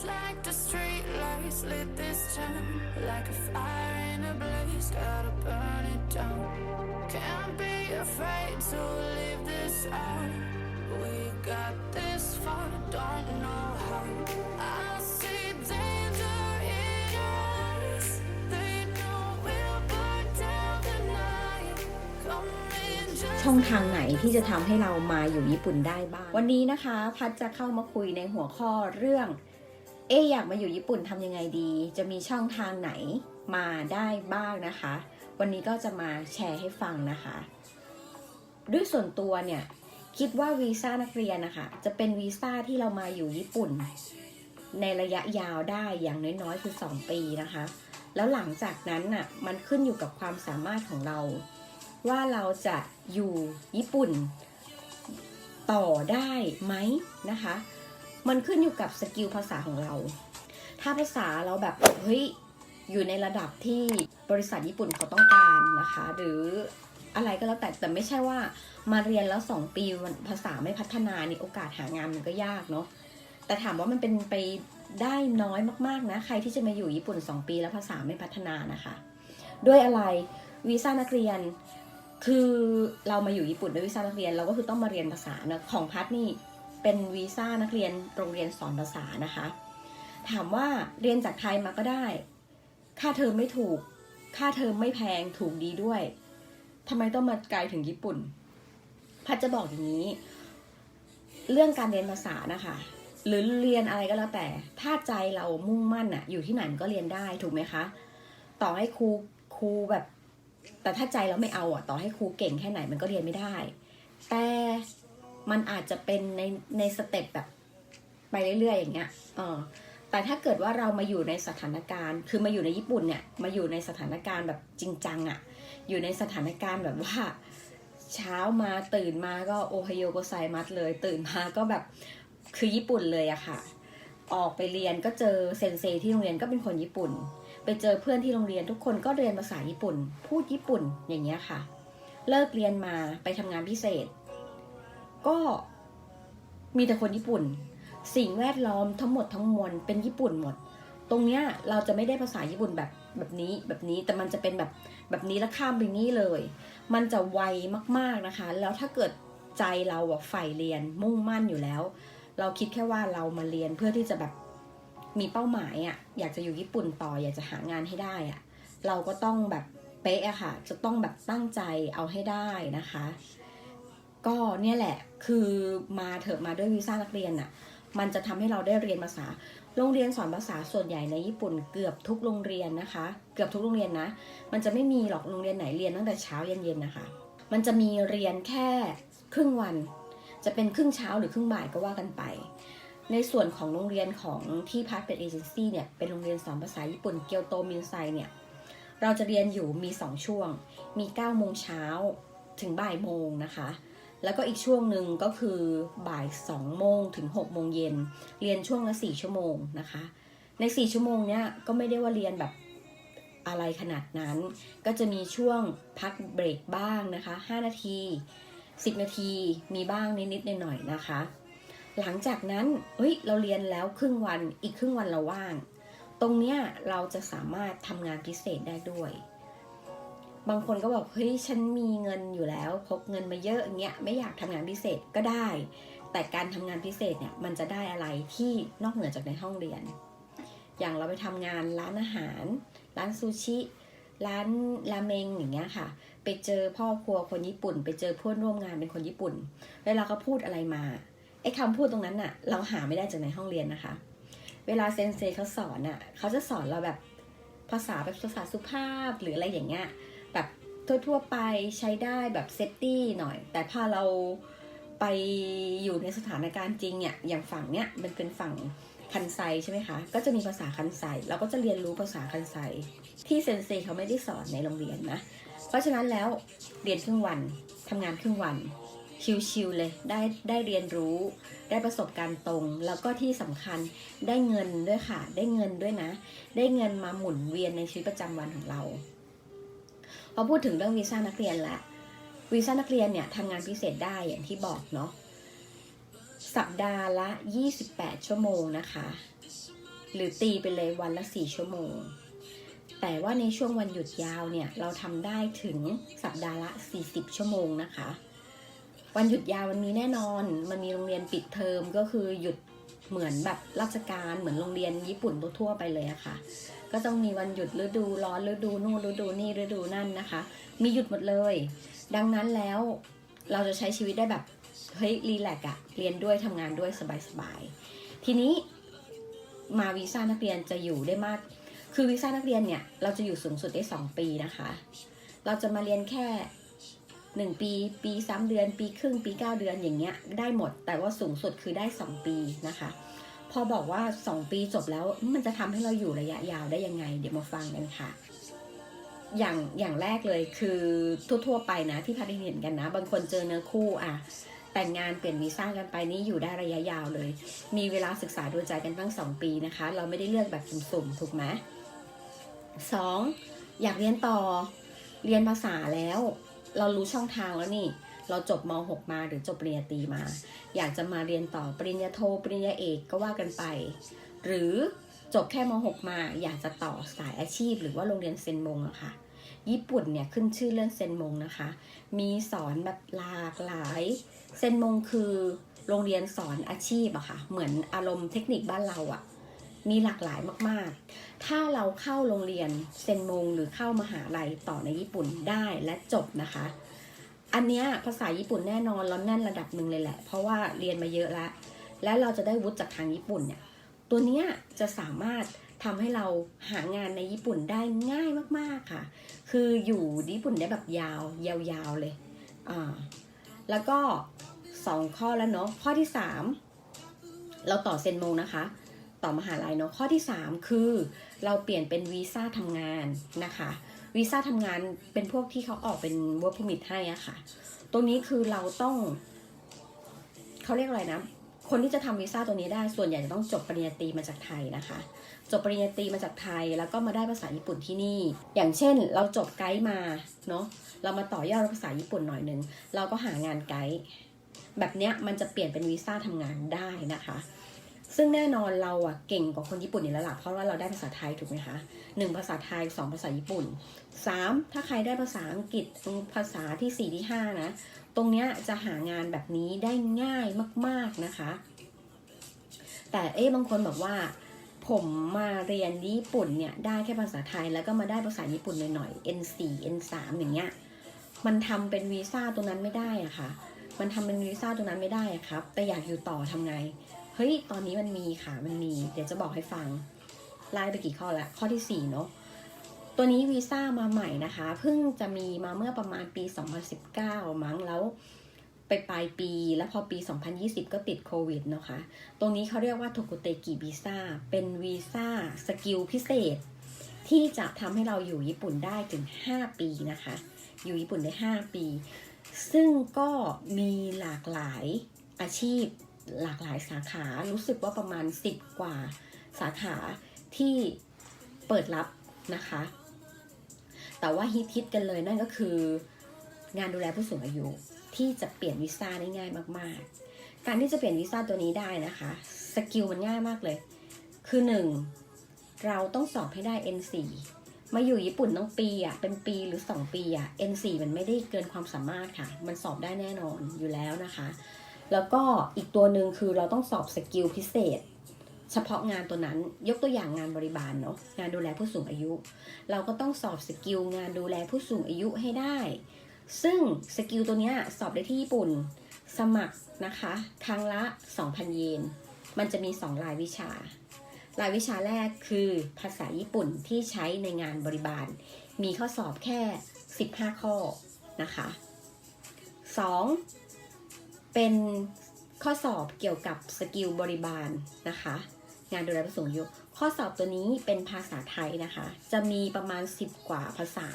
Just like the street lights lit this town Like a fire in a blaze, gotta burn it down Can't be afraid to leave this out We got this far, don't know how I see danger in your eyes They know we'll burn down the night Come in just ช่องทางไหนที่จะทำให้เรามาอยู่ญี่ปุ่นได้บ้าง วันนี้นะคะ พัดจะเข้ามาคุยในหัวข้อเรื่อง เออยากมาอยู่ญี่ปุ่นทำยังไงดี จะมีช่องทางไหนมาได้บ้างนะคะ วันนี้ก็จะมาแชร์ให้ฟังนะคะ ด้วยส่วนตัวเนี่ยคิดว่าวีซ่านักเรียนนะคะจะเป็นวีซ่าที่เรามาอยู่ญี่ปุ่น ในระยะยาวได้อย่างน้อยๆคือ 2 ปีนะคะ แล้วหลังจากนั้นน่ะมันขึ้นอยู่กับความสามารถของเรา ว่าเราจะอยู่ญี่ปุ่นต่อได้ไหมนะคะ มันขึ้นอยู่กับสกิลภาษาของเรา ถ้าภาษาเราแบบเฮ้ยอยู่ในระดับที่บริษัทญี่ปุ่นเขาต้องการนะคะ หรืออะไรก็แล้วแต่แต่ไม่ใช่ว่ามาเรียนแล้วสองปีมันภาษาไม่พัฒนานี่โอกาสหางานมันก็ยากเนาะแต่ถามว่ามันเป็นไปได้น้อยมากๆนะ ใครที่จะมาอยู่ญี่ปุ่น 2 ปีแล้วภาษาไม่พัฒนานะคะ ด้วยอะไรวีซ่านักเรียน คือเรามาอยู่ญี่ปุ่นด้วยวีซ่านักเรียนเราก็คือต้องมาเรียนภาษานะของพัดนี่ เป็นวีซ่านักเรียนโรงเรียนสอนภาษานะคะ ถามว่าเรียนจากไทยมาก็ได้ ค่าเทอมไม่ถูก ค่าเทอมไม่แพงถูกดีด้วยทำไมต้องมาไกลถึงญี่ปุ่น พัดจะบอกอย่างนี้ เรื่องการเรียนภาษานะคะ หรือเรียนอะไรก็แล้วแต่ ถ้าใจเรามุ่งมั่นอะอยู่ที่ไหนมันก็เรียนได้ถูกไหมคะ ต่อให้ครูครูแบบ แต่ถ้าใจเราไม่เอาอะต่อให้ครูเก่งแค่ไหนมันก็เรียนไม่ได้ แต่ มันอาจจะเป็นในในสเต็ปแบบไปเรื่อยๆอย่างเงี้ยเออแต่ถ้าเกิดว่าเรามาอยู่ในสถานการณ์ คือมาอยู่ในญี่ปุ่นเนี่ย มาอยู่ในสถานการณ์แบบจริงจังอะอยู่ในสถานการณ์แบบว่า เช้ามาตื่นมาก็โอไฮโอโกไซมัสเลย ตื่นมาก็แบบคือญี่ปุ่นเลยอะค่ะ ออกไปเรียนก็เจอเซนเซที่โรงเรียนก็เป็นคนญี่ปุ่น ไปเจอเพื่อนที่โรงเรียนทุกคนก็เรียนภาษาญี่ปุ่น พูดญี่ปุ่นอย่างเงี้ยค่ะ เลิกเรียนมาไปทำงานพิเศษ ก็มีแต่คนญี่ปุ่น สิ่งแวดล้อมทั้งหมดทั้งมวลเป็นญี่ปุ่นหมด ตรงเนี้ยเราจะไม่ได้ภาษาญี่ปุ่นแบบแบบนี้แบบนี้แต่มันจะเป็นแบบแบบนี้แล้วข้ามไปนี่เลย มันจะไวมากๆนะคะ แล้วถ้าเกิดใจเราอะใฝ่เรียนมุ่งมั่นอยู่แล้ว เราคิดแค่ว่าเรามาเรียนเพื่อที่จะแบบมีเป้าหมายอะอยากจะอยู่ญี่ปุ่นต่ออยากจะหางานให้ได้อะเราก็ต้องแบบเป๊ะอะค่ะ จะต้องแบบตั้งใจเอาให้ได้นะคะ ก็เนี่ยแหละ คือมาเถอะมาด้วยวีซ่านักเรียนอะมันจะทำให้เราได้เรียนภาษา โรงเรียนสอนภาษาส่วนใหญ่ในญี่ปุ่นเกือบทุกโรงเรียนนะคะ เกือบทุกโรงเรียนนะ มันจะไม่มีหรอกโรงเรียนไหนเรียนตั้งแต่เช้าเย็นๆนะคะ มันจะมีเรียนแค่ครึ่งวัน จะเป็นครึ่งเช้าหรือครึ่งบ่ายก็ว่ากันไป ในส่วนของโรงเรียนของที่พักเป็นเอเจนซี่เนี่ย เป็นโรงเรียนสอนภาษาญี่ปุ่นเกียวโตมินไซเนี่ย เราจะเรียนอยู่มี 2 ช่วง มี9โมงเช้าถึงบ่ายโมงนะคะ แล้วก็อีกช่วงหนึ่งก็คือบ่าย2โมงถึง6โมงเย็น เรียนช่วงละ4ชั่วโมงนะคะ ใน 4 ชั่วโมงเนี้ยก็ไม่ได้ว่าเรียนแบบอะไรขนาดนั้น ก็จะมีช่วงพักเบรกบ้างนะคะ 5 นาที 10 นาทีมีบ้างนิดๆหน่อยๆนะคะ หลังจากนั้นเฮ้ยเราเรียนแล้วครึ่งวันอีกครึ่งวันเราว่าง ตรงเนี้ยเราจะสามารถทำงานพิเศษได้ด้วย บางคนก็บอกเฮ้ยฉันมีเงินอยู่แล้วพกเงินมาเยอะอย่างเงี้ยไม่อยากทำงานพิเศษก็ได้ แต่การทำงานพิเศษเนี่ยมันจะได้อะไรที่นอกเหนือจากในห้องเรียน อย่างเราไปทำงานร้านอาหาร ร้านซูชิร้านราเมงอย่างเงี้ยค่ะ ไปเจอพ่อครัวคนญี่ปุ่น ไปเจอเพื่อนร่วมงานเป็นคนญี่ปุ่น เวลาเขาพูดอะไรมาไอ้คำพูดตรงนั้นน่ะเราหาไม่ได้จากในห้องเรียนนะคะ เวลาเซนเซเขาสอนน่ะเขาจะสอนเราแบบภาษาแบบภาษาสุภาพหรืออะไรอย่างเงี้ย ทั่ว ๆ ไปใช้ได้แบบเซฟตี้หน่อย แต่พอเราไปอยู่ในสถานการณ์จริงเนี่ยอย่างฝั่งเนี้ยมันเป็นฝั่งคันไซใช่ไหมคะ ก็จะมีภาษาคันไซเราก็จะเรียนรู้ภาษาคันไซที่เซนเซเขาไม่ได้สอนในโรงเรียนนะ เพราะฉะนั้นแล้วเรียนครึ่งวันทำงานครึ่งวัน ชิวๆเลยได้ได้เรียนรู้ ได้ประสบการณ์ตรง แล้วก็ที่สำคัญได้เงินด้วยค่ะ ได้เงินด้วยนะ ได้เงินมาหมุนเวียนในชีวิตประจำวันของเรา พอพูดถึงเรื่องวีซ่านักเรียนละวีซ่านักเรียนเนี่ยทำงานพิเศษได้อย่างที่บอกเนาะสัปดาห์ละ 28 ชั่วโมงนะคะ หรือตีไปเลยวันละสี่ชั่วโมง แต่ว่าในช่วงวันหยุดยาวเนี่ย เราทำได้ถึงสัปดาห์ละ 40 ชั่วโมงนะคะ วันหยุดยาวมันมีแน่นอน มันมีโรงเรียนปิดเทอมก็คือหยุดเหมือนแบบราชการเหมือนโรงเรียนญี่ปุ่นทั่วไปเลยอะค่ะ ก็ต้องมีวันหยุดฤดูร้อนฤดูนู่นฤดูนี่ฤดูนั่นนะคะ มีหยุดหมดเลย ดังนั้นแล้วเราจะใช้ชีวิตได้แบบเฮ้ยรีแลกอะเรียนด้วยทำงานด้วยสบายๆทีนี้มาวีซ่านักเรียนจะอยู่ได้มาก คือวีซ่านักเรียนเนี่ยเราจะอยู่สูงสุดได้ 2 ปีนะคะ เราจะมาเรียนแค่ 1 ปี ปี3เดือน ปีครึ่ง ปี 9 เดือนอย่างเงี้ยได้หมด แต่ว่าสูงสุดคือได้ 2 ปีนะคะ พอบอกว่า 2 ปีจบแล้วมันจะทำให้เราอยู่ระยะยาวได้ยังไง เดี๋ยวมาฟังกันค่ะ อย่างอย่างแรกเลยคือทั่วๆไปนะที่พัดเห็นกันนะ บางคนเจอเนื้อคู่อะแต่งงานเปลี่ยนวีซ่ากันไปนี่อยู่ได้ระยะยาวเลย มีเวลาศึกษาดูใจกันตั้งสองปีนะคะ เราไม่ได้เลือกแบบสุ่มๆถูกไหมสองอยากเรียนต่อเรียนภาษาแล้ว เรารู้ช่องทางแล้วนี่ เราจบม .6 มาหรือจบปริญญาตรีมา อยากจะมาเรียนต่อปริญญาโทปริญญาเอกก็ว่ากันไป หรือจบแค่ม .6 มาอยากจะต่อสายอาชีพ หรือว่าโรงเรียนเซนมงอะค่ะ ญี่ปุ่นเนี่ยขึ้นชื่อเรื่องเซนมงนะคะ มีสอนแบบหลากหลาย เซนมงคือโรงเรียนสอนอาชีพอะค่ะ เหมือนอารมณ์เทคนิคบ้านเราอะมีหลากหลายมาก ๆ ถ้าเราเข้าโรงเรียนเซนมงหรือเข้ามหาลัยต่อในญี่ปุ่นได้และจบนะคะ อันเนี้ยภาษาญี่ปุ่นแน่นอนเราแน่นระดับหนึ่งเลยแหละ เพราะว่าเรียนมาเยอะแล้ว และเราจะได้วุฒิจากทางญี่ปุ่นเนี่ยตัวเนี้ยจะสามารถทำให้เราหางานในญี่ปุ่นได้ง่ายมากๆค่ะ คืออยู่ญี่ปุ่นได้แบบยาว ยาวๆเลย อ่า แล้วก็สองข้อแล้วเนาะ ข้อที่สามเราต่อเซนโมงนะคะ ต่อมหาลัยเนาะ ข้อที่สามคือเราเปลี่ยนเป็นวีซ่าทำงานนะคะ วีซ่าทำงานเป็นพวกที่เขาออกเป็น work permit ให้อะค่ะตรงนี้คือเราต้อง เขาเรียกอะไรนะ คนที่จะทำวีซ่าตัวนี้ได้ส่วนใหญ่จะต้องจบปริญญาตรีมาจากไทยนะคะ จบปริญญาตรีมาจากไทย แล้วก็มาได้ภาษาญี่ปุ่นที่นี่ อย่างเช่น เราจบไกด์มาเนาะเรามาต่อยอดภาษาญี่ปุ่นหน่อยหนึ่งเราก็หางานไกด์แบบเนี้ยมันจะเปลี่ยนเป็นวีซ่าทำงานได้นะคะ ซึ่งแน่นอนเราอะเก่งกว่าคนญี่ปุ่นอยู่แล้วล่ะเพราะว่าเราได้ภาษาไทยถูกไหมคะหนึ่งภาษาไทยสองภาษาญี่ปุ่นสามถ้าใครได้ภาษาอังกฤษภาษาที่สี่ที่ห้านะ ตรงเนี้ยจะหางานแบบนี้ได้ง่ายมาก ๆนะคะ แต่เอ๊ะบางคนบอกว่า ผมมาเรียนญี่ปุ่นเนี่ยได้แค่ภาษาไทยแล้วก็มาได้ภาษาญี่ปุ่นหน่อยๆ N4 N3 อย่างเงี้ยมันทำเป็นวีซ่าตรงนั้นไม่ได้อะค่ะ มันทำเป็นวีซ่าตรงนั้นไม่ได้อะครับ แต่อยากอยู่ต่อทำไง ฮ้ยตอนนี้มันมีค่ะมันมี เดี๋ยวจะบอกให้ฟังไล่ไปกี่ข้อแล้วข้อที่4เนาะตัวนี้วีซ่ามาใหม่นะคะเพิ่งจะมีมาเมื่อประมาณปี 2019 มั้งแล้วไปปลายปีแล้วพอปี 2020 ก็ติดโควิดเนาะคะ ตรงนี้เขาเรียกว่าโทกุเตกิวีซ่า เป็นวีซ่าสกิลพิเศษ ที่จะทำให้เราอยู่ญี่ปุ่นได้ถึง 5 ปีนะคะ อยู่ญี่ปุ่นได้ 5 ปี ซึ่งก็มีหลากหลายอาชีพ หลากหลายสาขารู้สึกว่าประมาณ 10 กว่าสาขาที่เปิดรับนะคะ แต่ว่าฮิตฮิตกันเลยนั่นก็คืองานดูแลผู้สูงอายุที่จะเปลี่ยนวีซ่าได้ง่ายมาก ๆ การที่จะเปลี่ยนวีซ่าตัวนี้ได้นะคะ สกิลมันง่ายมากเลย คือหนึ่งเราต้องสอบให้ได้ N4 มาอยู่ญี่ปุ่นต้องปีอะ เป็นปีหรือ 2 ปีอะ N4 มันไม่ได้เกินความสามารถค่ะ มันสอบได้แน่นอนอยู่แล้วนะคะ แล้วก็อีกตัวหนึ่งคือเราต้องสอบสกิลพิเศษ เฉพาะงานตัวนั้นยกตัวอย่างงานบริบาลเนาะงานดูแลผู้สูงอายุ เราก็ต้องสอบสกิลงานดูแลผู้สูงอายุให้ได้ ซึ่งสกิลตัวนี้สอบได้ที่ญี่ปุ่นสมัครนะคะครั้งละ 2,000 เยน มันจะมี 2 รายวิชา รายวิชาแรกคือภาษาญี่ปุ่นที่ใช้ในงานบริบาล มีข้อสอบแค่ 15 ข้อนะคะ 2. เป็นข้อสอบเกี่ยวกับสกิลบริบาลนะคะ งานดูแลผู้สูงอายุข้อสอบตัวนี้เป็นภาษาไทยนะคะ จะมีประมาณ 10 กว่าภาษา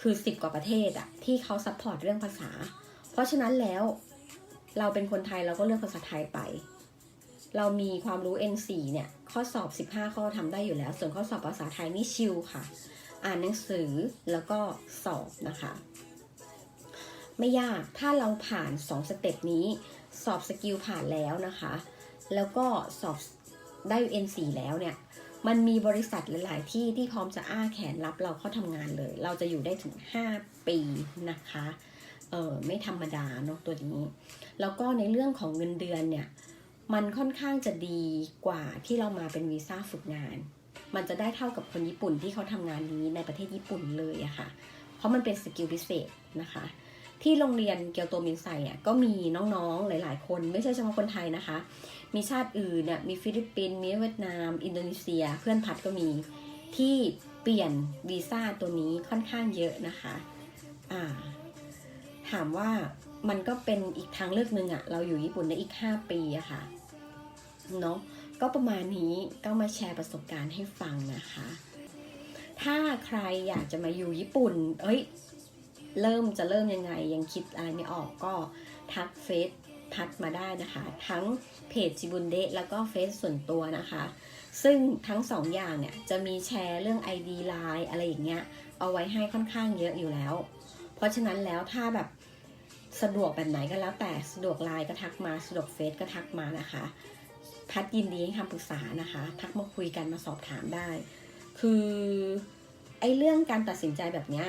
คือ 10 กว่าประเทศอะที่เขาซัพพอร์ตเรื่องภาษา เพราะฉะนั้นแล้วเราเป็นคนไทยเราก็เลือกภาษาไทยไป เรามีความรู้ N4 เนี่ยข้อสอบ 15 ข้อทำได้อยู่แล้ว ส่วนข้อสอบภาษาไทยนี่ชิลค่ะ อ่านหนังสือแล้วก็สอบนะคะ ไม่ยากถ้าเราผ่าน 2 สเต็ปนี้ สอบสกิลผ่านแล้วนะคะ แล้วก็สอบได้ N4 แล้วเนี่ย มันมีบริษัทหลาย ๆ ที่ที่พร้อมจะอ้าแขนรับเราเข้าทำงานเลย เราจะอยู่ได้ถึง 5 ปีนะคะ เออไม่ธรรมดาเนาะตัวนี้ แล้วก็ในเรื่องของเงินเดือนเนี่ย มันค่อนข้างจะดีกว่าที่เรามาเป็นวีซ่าฝึกงาน มันจะได้เท่ากับคนญี่ปุ่นที่เขาทำงานนี้ในประเทศญี่ปุ่นเลยอะค่ะ เพราะมันเป็นสกิลพิเศษนะคะ ที่โรงเรียนเกียวโตมินไซอะก็มีน้องๆหลาย ๆ คน ไม่ใช่เฉพาะคนไทยนะคะ มีชาติอื่นเนี่ยมีฟิลิปปินส์มีเวียดนาม อินโดนีเซีย เพื่อนพัดก็มีที่เปลี่ยนวีซ่าตัวนี้ค่อนข้างเยอะนะคะอ่าถามว่ามันก็เป็นอีกทางเลือกหนึ่งอะเราอยู่ญี่ปุ่นได้อีก 5 ปีอะค่ะเนาะก็ประมาณนี้ก็มาแชร์ประสบการณ์ให้ฟังนะคะ ถ้าใครอยากจะมาอยู่ญี่ปุ่น เอ้ย เริ่มจะเริ่มยังไง ยังคิดอะไรไม่ออกก็ทักเฟซพัดมาได้นะคะ ทั้งเพจจิบุนเดะแล้วก็เฟซส่วนตัวนะคะ ซึ่งทั้งสองอย่างเนี่ยจะมีแชร์เรื่อง ID Line อะไรอย่างเงี้ยเอาไว้ให้ค่อนข้างเยอะอยู่แล้ว เพราะฉะนั้นแล้วถ้าแบบสะดวกแบบไหนก็แล้วแต่สะดวกไลน์ก็ทักมาสะดวกเฟซก็ทักมานะคะ พัดยินดีให้คำปรึกษานะคะ ทักมาคุยกันมาสอบถามได้ คือไอ้เรื่องการตัดสินใจแบบเนี้ย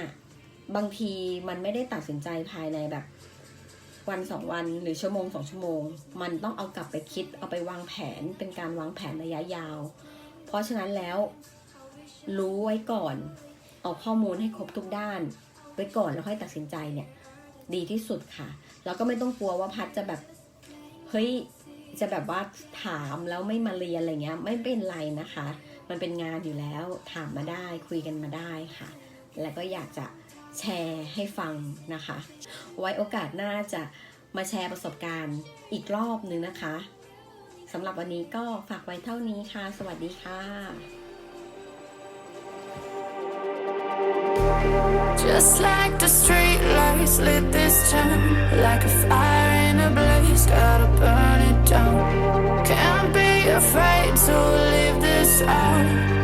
บางทีมันไม่ได้ตัดสินใจภายในแบบ วันสองวันหรือชั่วโมงสองชั่วโมง มันต้องเอากลับไปคิดเอาไปวางแผนเป็นการวางแผนระยะยาว เพราะฉะนั้นแล้วรู้ไว้ก่อนเอาข้อมูลให้ครบทุกด้านไว้ก่อนแล้วค่อยตัดสินใจเนี่ย ดีที่สุดค่ะ แล้วก็ไม่ต้องกลัวว่าพัดจะแบบเฮ้ยจะแบบว่าถามแล้วไม่มาเรียนอะไรเงี้ย ไม่เป็นไรนะคะ มันเป็นงานอยู่แล้วถามมาได้คุยกันมาได้ค่ะ แล้วก็อยากจะ แชร์ให้ฟังนะคะ ไว้โอกาสหน้าจะมาแชร์ประสบการณ์อีกรอบนึงนะคะสำหรับวันนี้ก็ฝากไว้เท่านี้ค่ะ สวัสดีค่ะ Just like the street lights lit this town Like a fire in a blaze, gotta burn it down Can't be afraid to leave this out